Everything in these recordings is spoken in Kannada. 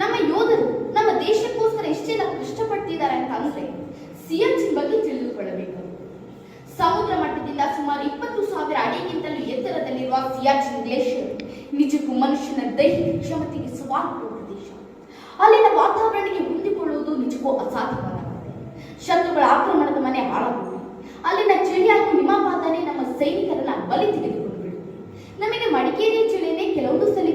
ನಮ್ಮ ಯೋಧರು ನಮ್ಮ ದೇಶಕ್ಕೋಸ್ಕರ ಎಷ್ಟೆಲ್ಲ ಕಷ್ಟಪಡ್ತಿದ್ದಾರೆ ಅಂತ ಅಂದ್ರೆ ಸಿಯಾಚಿನ್ ಬಗ್ಗೆ ತಿಳಿದುಕೊಳ್ಳಬೇಕು. ಸಮುದ್ರ ಮಟ್ಟದಿಂದ ಸುಮಾರು ಇಪ್ಪತ್ತು ಸಾವಿರ ಅಡಿಗಿಂತಲೂ ಎತ್ತರದಲ್ಲಿರುವ ಸಿಯಾಚಿನ್ ದೇಶ ನಿಜಕ್ಕೂ ಮನುಷ್ಯನ ದೈಹಿಕ ಕ್ಷಮತೆಗೆ ಸವಾಲು ಪ್ರದೇಶ. ಅಲ್ಲಿನ ವಾತಾವರಣಕ್ಕೆ ಹೊಂದಿಕೊಳ್ಳುವುದು ನಿಜಕ್ಕೂ ಅಸಾಧ್ಯವಾದ ಶತ್ರುಗಳ ಆಕ್ರಮಣದ ಮನೆ ಹಾಳಾಗುತ್ತೆ ಅಲ್ಲಿನ ಚಳಿ ಹಾಗೂ ಹಿಮಪಾತನೇ ನಮ್ಮ ಸೈನಿಕರನ್ನ ಬಲಿ ತೆಗೆದುಕೊಂಡು ಬಿಡುತ್ತೆ ನಮಗೆ ಮಡಿಕೇರಿ ಚಳಿಯನ್ನೇ ಕೆಲವೊಂದು ಸಲ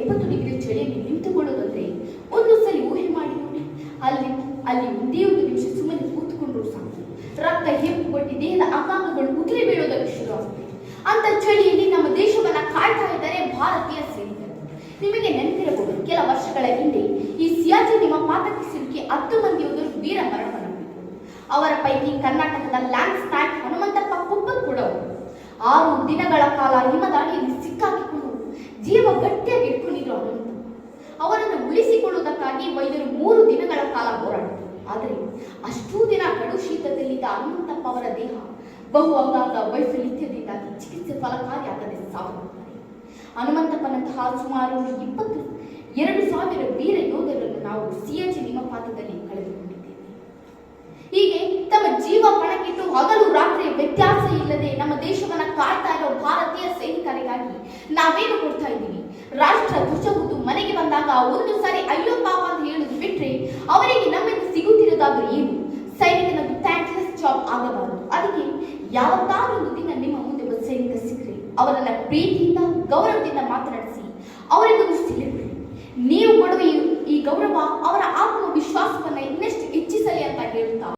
ಎಪ್ಪತ್ತು ಡಿಗ್ರಿ ಚಳಿಯಲ್ಲಿ ನಿಂತುಕೊಳ್ಳೋದಂದ್ರೆ ಒಂದು ಸಲ ಊಹೆ ಮಾಡಿ ನೋಡಿ. ಅಲ್ಲಿ ಅಲ್ಲಿ ಒಂದೇ ಒಂದು ನಿಮಿಷ ಸುಮ್ಮನೆ ಕೂತ್ಕೊಂಡ್ರು ಸಾಕು. ರಕ್ತ ಹೆಪ್ಪುಗೊಟ್ಟಿ ದೇಹದ ಅಂಗಾಂಗಗಳು ಉದುರಿ ಬೀಳೋದಕ್ಕೆ ಶುರುವಾಗುತ್ತೆ ಅಂತ ಚಳಿಯಲ್ಲಿ ನಮ್ಮ ದೇಶವನ್ನ ಕಾಡ್ತಾ ಇದ್ದಾರೆ ಭಾರತೀಯ ಸೈನಿಕರು ನಿಮಗೆ ನೆನಪಿರಬಹುದು, ಕೆಲ ವರ್ಷಗಳ ಹಿಂದೆ ಈ ಸಿಯಾಚಿ ನಿಮ್ಮ ಪಾತಕ್ಕೆ ಸಿಲುಕಿ ಹತ್ತು ಮಂದಿ ವೀರ ಮರಣವನ್ನು ಅವರ ಪೈಕಿ ಕರ್ನಾಟಕದ ಲ್ಯಾಂಡ್ ಸ್ನಾಕ್ ಹನುಮಂತಪ್ಪ ಕುಪ್ಪ ಕೂಡ. ಆರು ದಿನಗಳ ಕಾಲ ಹಿಮದಾಳಿಯಲ್ಲಿ ಸಿಕ್ಕಾಕಿಕೊಂಡು ಜೀವ ಗಟ್ಟಿಯಾಗಿ ಇಟ್ಕೊಂಡಿದ್ರು ಹನುಮಂತಪ್ಪ ಅವರನ್ನು ಉಳಿಸಿಕೊಳ್ಳುವುದಕ್ಕಾಗಿ ವೈದ್ಯರು ಮೂರು ದಿನಗಳ ಕಾಲ ಹೋರಾಡಿದರು. ಆದರೆ ಅಷ್ಟೂ ದಿನ ಕಡು ಶೀತದಲ್ಲಿದ್ದ ಹನುಮಂತಪ್ಪ ಅವರ ದೇಹ ಬಹು ಅಂಗಾಂಗ ವೈಫಲ್ಯದಿಂದಾಗಿ ಚಿಕಿತ್ಸೆ ಫಲಕಾರಿಯಾಗದೆ ಸಾವನ್ನಪ್ಪಾರೆ ಹನುಮಂತಪ್ಪನಂತಹ ಸುಮಾರು ಇಪ್ಪತ್ತು, ಎರಡು ಸಾವಿರ ವೀರ ಯೋಧರನ್ನು ನಾವು ಸಿಎಚ್ ಹಿಮಪಾತದಲ್ಲಿ ಕಳೆದುಕೊಂಡಿದ್ದೇವೆ. ಹೀಗೆ ತಮ್ಮ ಜೀವ ಪಣಕ್ಕಿಟ್ಟು ಹಗಲು ರಾತ್ರಿ ವ್ಯತ್ಯಾಸ ಇಲ್ಲದೆ ನಮ್ಮ ದೇಶವನ್ನ ಕಾಯ್ತಾ ಇರೋ ಭಾರತೀಯ ಸೈನಿಕರಿಗಾಗಿ ನಾವೇನು ಕೊಡ್ತಾ ಇದ್ದೀವಿ? ರಾಷ್ಟ್ರ ಧ್ವಜವುದು ಮನೆಗೆ ಬಂದಾಗ ಒಂದು ಸಾರಿ ಅಯ್ಯೋ ಪಾಪ ಅಂತ ಹೇಳುದು ಬಿಟ್ರೆ ಅವರಿಗೆ ನಮ್ಮಿಂದ ಸಿಗುತ್ತಿರೋದಾದ್ರೂ ಏನು? ಸೈನಿಕನ ಥ್ಯಾಂಕ್ಲೆಸ್ ಜಾಬ್ ಆಗಬಾರದು. ಅದಕ್ಕೆ ಯಾವತ್ತಾದ್ರೂ ಒಂದು ದಿನ ನಿಮ್ಮ ಮುಂದೆ ಒಬ್ಬ ಸೈನಿಕ ಸಿಕ್ಕರೆ ಅವರನ್ನ ಪ್ರೀತಿಯಿಂದ, ಗೌರವದಿಂದ ಮಾತನಾಡಿಸಿ, ಅವರಿಗೊಂದು ಸೆಲೆಬ್ರೇಟ್ ನೀವು ಕೊಡುವ ಈ ಗೌರವ ಅವರ